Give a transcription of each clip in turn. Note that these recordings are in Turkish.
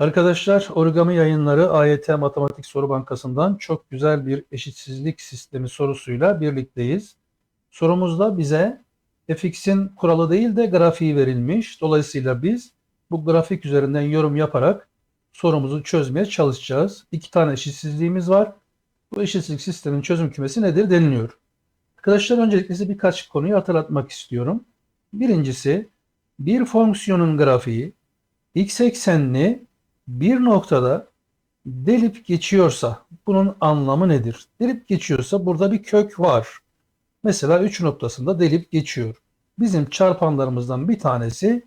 Arkadaşlar Origami Yayınları AYT Matematik Soru Bankası'ndan çok güzel bir eşitsizlik sistemi sorusuyla birlikteyiz. Sorumuzda bize fx'in kuralı değil de grafiği verilmiş. Dolayısıyla biz bu grafik üzerinden yorum yaparak sorumuzu çözmeye çalışacağız. İki tane eşitsizliğimiz var. Bu eşitsizlik sistemin çözüm kümesi nedir deniliyor. Arkadaşlar öncelikle size birkaç konuyu hatırlatmak istiyorum. Birincisi bir fonksiyonun grafiği x eksenli bir noktada delip geçiyorsa bunun anlamı nedir? Delip geçiyorsa burada bir kök var. Mesela 3 noktasında delip geçiyor. Bizim çarpanlarımızdan bir tanesi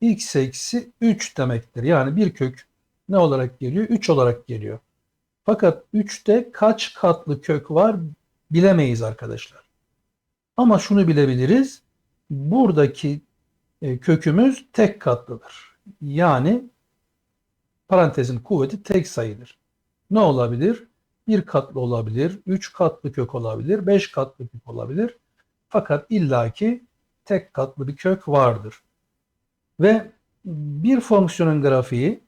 x eksi 3 demektir. Yani bir kök ne olarak geliyor? 3 olarak geliyor. Fakat 3'te kaç katlı kök var bilemeyiz arkadaşlar. Ama şunu bilebiliriz. Buradaki e, kökümüz tek katlıdır. Yani parantezin kuvveti tek sayıdır. Ne olabilir? Bir katlı olabilir, üç katlı kök olabilir, beş katlı kök olabilir. Fakat illaki tek katlı bir kök vardır. Ve bir fonksiyonun grafiği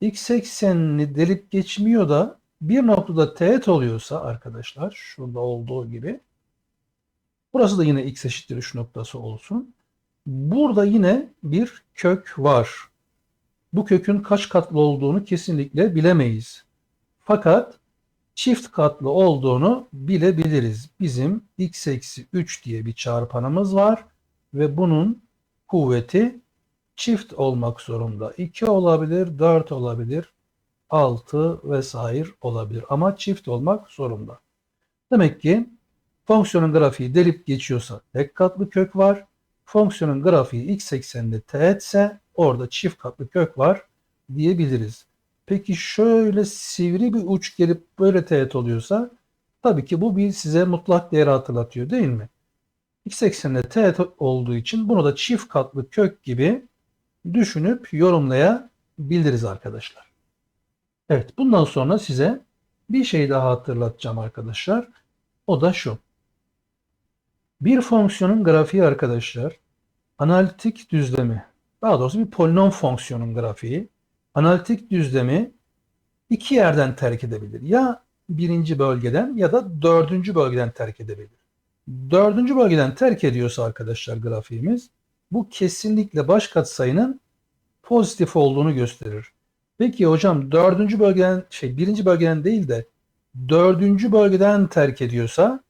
x eksenini delip geçmiyor da bir noktada teğet oluyorsa arkadaşlar şurada olduğu gibi burası da yine x eşittir 3 noktası olsun. Burada yine bir kök var bu kökün kaç katlı olduğunu kesinlikle bilemeyiz. Fakat çift katlı olduğunu bilebiliriz. Bizim x eksi 3 diye bir çarpanımız var ve bunun kuvveti çift olmak zorunda. 2 olabilir, 4 olabilir, 6 vesaire olabilir ama çift olmak zorunda. Demek ki fonksiyonun grafiği delip geçiyorsa tek katlı kök var. Fonksiyonun grafiği x ekseninde teğetse Orada çift katlı kök var diyebiliriz. Peki şöyle sivri bir uç gelip böyle teğet oluyorsa tabii ki bu bir size mutlak değeri hatırlatıyor değil mi? X ekseninde teğet olduğu için bunu da çift katlı kök gibi düşünüp yorumlayabiliriz arkadaşlar. Evet bundan sonra size bir şey daha hatırlatacağım arkadaşlar. O da şu. Bir fonksiyonun grafiği arkadaşlar analitik düzlemi daha doğrusu bir polinom fonksiyonun grafiği analitik düzlemi iki yerden terk edebilir. Ya birinci bölgeden ya da dördüncü bölgeden terk edebilir. Dördüncü bölgeden terk ediyorsa arkadaşlar grafiğimiz bu kesinlikle baş katsayının pozitif olduğunu gösterir. Peki hocam dördüncü bölgeden şey birinci bölgeden değil de dördüncü bölgeden terk ediyorsa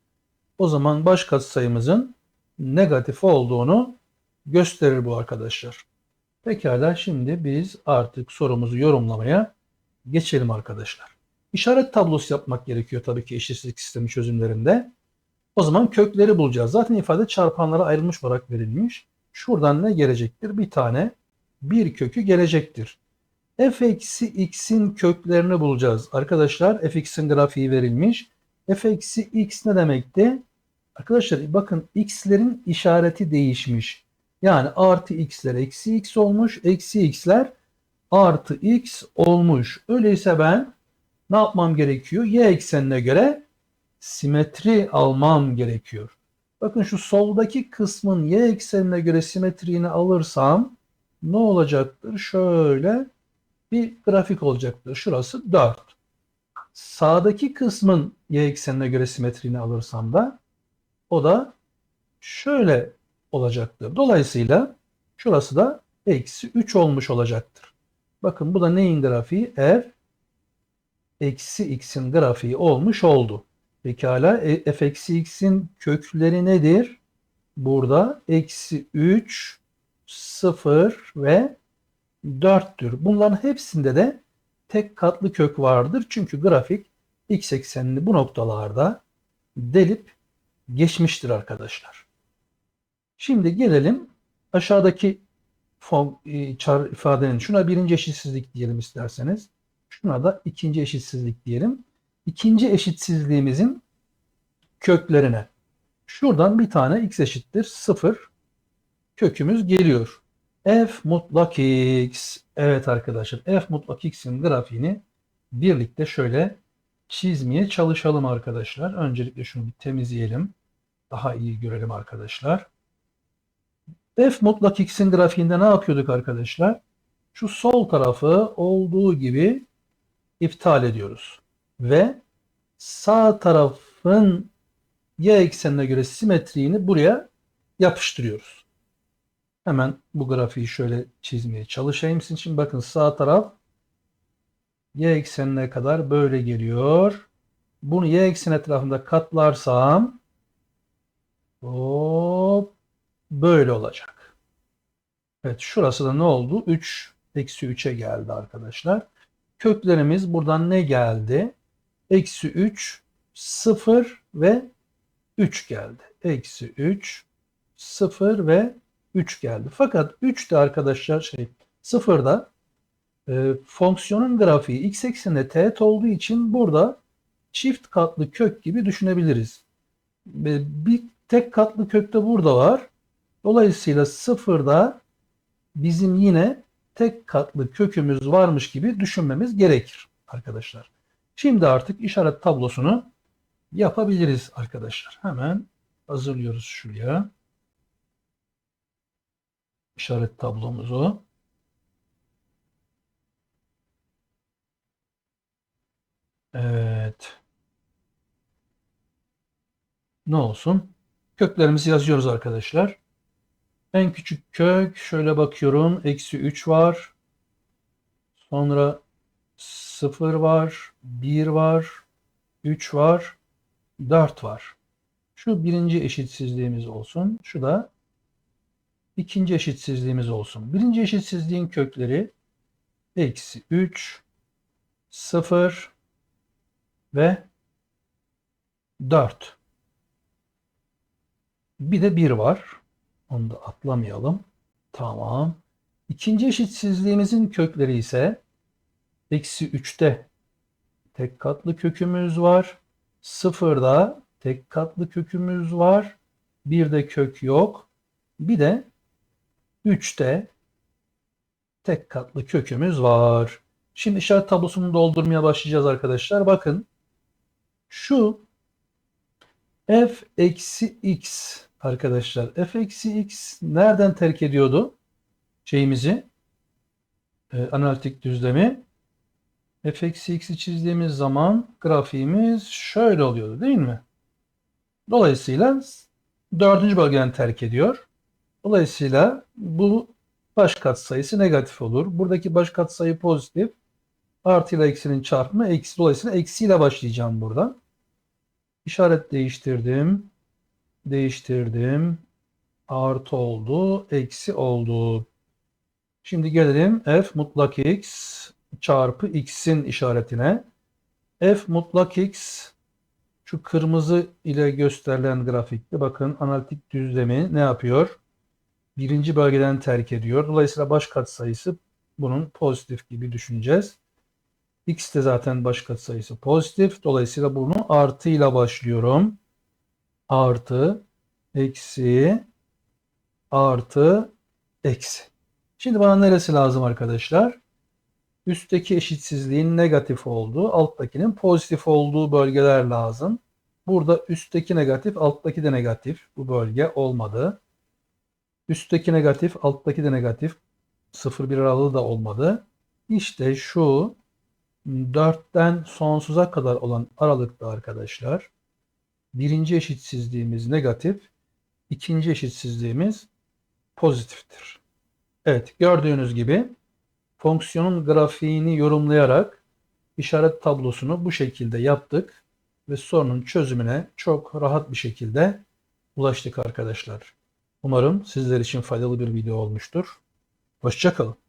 o zaman baş katsayımızın negatif olduğunu gösterir bu arkadaşlar. Pekala şimdi biz artık sorumuzu yorumlamaya geçelim arkadaşlar. İşaret tablosu yapmak gerekiyor tabii ki eşitsizlik sistemi çözümlerinde. O zaman kökleri bulacağız. Zaten ifade çarpanlara ayrılmış olarak verilmiş. Şuradan ne gelecektir? Bir tane bir kökü gelecektir. f eksi x'in köklerini bulacağız. Arkadaşlar f x'in grafiği verilmiş. f eksi x ne demekti? Arkadaşlar bakın x'lerin işareti değişmiş. Yani artı x'ler eksi x olmuş. Eksi x'ler artı x olmuş. Öyleyse ben ne yapmam gerekiyor? Y eksenine göre simetri almam gerekiyor. Bakın şu soldaki kısmın y eksenine göre simetriğini alırsam ne olacaktır? Şöyle bir grafik olacaktır. Şurası 4. Sağdaki kısmın y eksenine göre simetriğini alırsam da o da şöyle olacaktır. Dolayısıyla şurası da eksi 3 olmuş olacaktır. Bakın bu da neyin grafiği? F eksi x'in grafiği olmuş oldu. Pekala e, f eksi x'in kökleri nedir? Burada eksi 3, 0 ve 4'tür. Bunların hepsinde de tek katlı kök vardır. Çünkü grafik x eksenini bu noktalarda delip geçmiştir arkadaşlar. Şimdi gelelim aşağıdaki form, e, çar ifadenin şuna birinci eşitsizlik diyelim isterseniz. Şuna da ikinci eşitsizlik diyelim. İkinci eşitsizliğimizin köklerine. Şuradan bir tane x eşittir 0 kökümüz geliyor. f mutlak x. Evet arkadaşlar f mutlak x'in grafiğini birlikte şöyle çizmeye çalışalım arkadaşlar. Öncelikle şunu bir temizleyelim. Daha iyi görelim arkadaşlar. F mutlak x'in grafiğinde ne yapıyorduk arkadaşlar? Şu sol tarafı olduğu gibi iptal ediyoruz. Ve sağ tarafın y eksenine göre simetriğini buraya yapıştırıyoruz. Hemen bu grafiği şöyle çizmeye çalışayım. Sizin için bakın sağ taraf y eksenine kadar böyle geliyor. Bunu y ekseni etrafında katlarsam hop böyle olacak. Evet şurası da ne oldu? 3 eksi 3'e geldi arkadaşlar. Köklerimiz buradan ne geldi? Eksi 3, 0 ve 3 geldi. Eksi 3, 0 ve 3 geldi. Fakat 3 de arkadaşlar şey 0'da e, fonksiyonun grafiği x ekseninde teğet olduğu için burada çift katlı kök gibi düşünebiliriz. Bir tek katlı kök de burada var. Dolayısıyla sıfırda bizim yine tek katlı kökümüz varmış gibi düşünmemiz gerekir arkadaşlar. Şimdi artık işaret tablosunu yapabiliriz arkadaşlar. Hemen hazırlıyoruz şuraya. İşaret tablomuzu. Evet. Ne olsun? Köklerimizi yazıyoruz arkadaşlar. En küçük kök şöyle bakıyorum. Eksi 3 var. Sonra 0 var. 1 var. 3 var. 4 var. Şu birinci eşitsizliğimiz olsun. Şu da ikinci eşitsizliğimiz olsun. Birinci eşitsizliğin kökleri eksi 3, 0 ve 4. Bir de 1 var. Onu da atlamayalım. Tamam. İkinci eşitsizliğimizin kökleri ise eksi 3'te tek katlı kökümüz var. 0'da tek katlı kökümüz var. Bir de kök yok. Bir de 3'te tek katlı kökümüz var. Şimdi işaret tablosunu doldurmaya başlayacağız arkadaşlar. Bakın şu f eksi x arkadaşlar. f eksi x nereden terk ediyordu şeyimizi? E, analitik düzlemi. f eksi x'i çizdiğimiz zaman grafiğimiz şöyle oluyordu değil mi? Dolayısıyla dördüncü bölgeden terk ediyor. Dolayısıyla bu baş katsayısı negatif olur. Buradaki baş katsayı pozitif. Artı ile eksinin çarpımı eksi. Dolayısıyla eksiyle başlayacağım burada. İşaret değiştirdim. Değiştirdim. Artı oldu. Eksi oldu. Şimdi gelelim f mutlak x çarpı x'in işaretine. f mutlak x şu kırmızı ile gösterilen grafikte bakın analitik düzlemi ne yapıyor? Birinci bölgeden terk ediyor. Dolayısıyla baş katsayısı bunun pozitif gibi düşüneceğiz. X de zaten baş katsayısı pozitif. Dolayısıyla bunu artı ile başlıyorum. Artı, eksi, artı, eksi. Şimdi bana neresi lazım arkadaşlar? Üstteki eşitsizliğin negatif olduğu, alttakinin pozitif olduğu bölgeler lazım. Burada üstteki negatif, alttaki de negatif. Bu bölge olmadı. Üstteki negatif, alttaki de negatif. 0-1 aralığı da olmadı. İşte şu 4'ten sonsuza kadar olan aralıkta arkadaşlar birinci eşitsizliğimiz negatif, ikinci eşitsizliğimiz pozitiftir. Evet gördüğünüz gibi fonksiyonun grafiğini yorumlayarak işaret tablosunu bu şekilde yaptık ve sorunun çözümüne çok rahat bir şekilde ulaştık arkadaşlar. Umarım sizler için faydalı bir video olmuştur. Hoşçakalın.